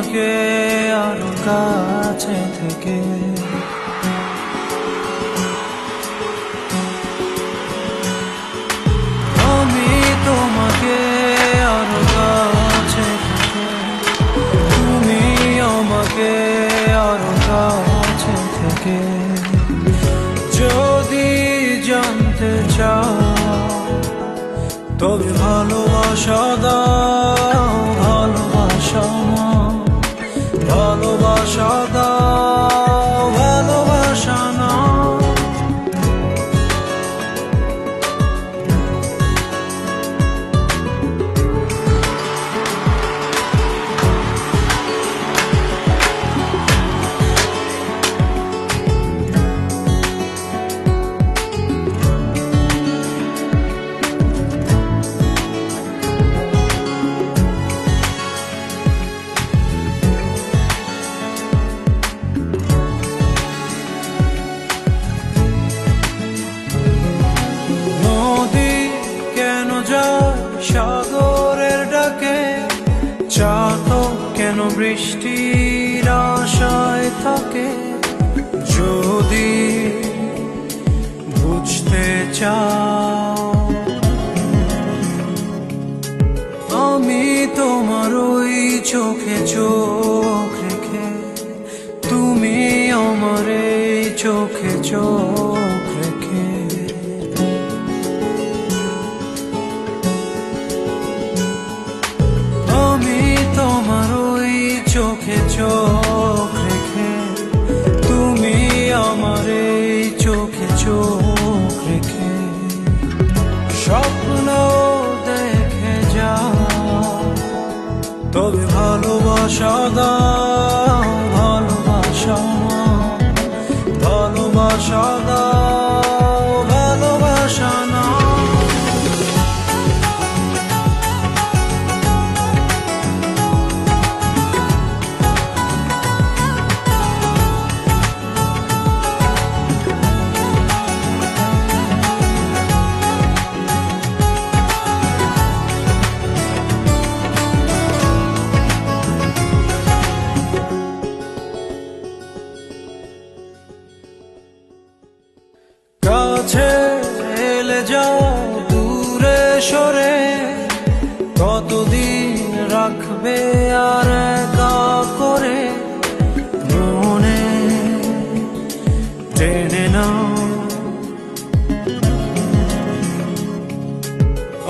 আমাকে আরও কাছে থেকে। আমি তোমাকে আরও কাছে থেকে। তুমি আমাকে আরও কাছে থেকে। যদি জানতে চাও, তবে ভালোবাসা দাও। সাগরের ডাকে, চাতক কেন বৃষ্টির আশায় থাকে? যদি বুঝতে চাও, আমি তোমার ওই চোখে চোখ রেখে, তুমি আমার এই চোখে চোখ চোখে চোখ রেখে, তুমি আমার এই চোখে চোখ রেখে, স্বপ্ন দেখে যা তবে ভালোবাসা দাও।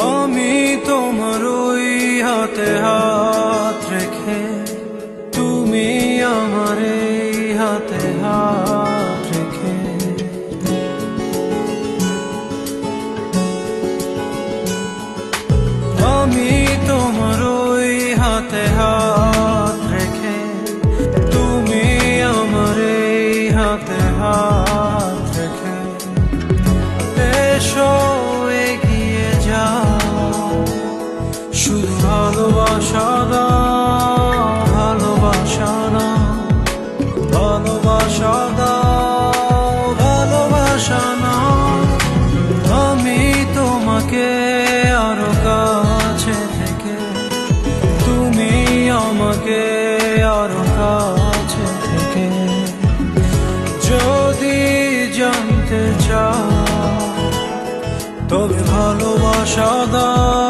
আমি তোমার ওই হাতে হাত রেখে, তুমি আমার এই হাতে হাত রেখে। আমি তোমার ওই হাতে হাত আরও কাছে থেকে যদি জানতে চাও তবে ভালোবাসা দাও।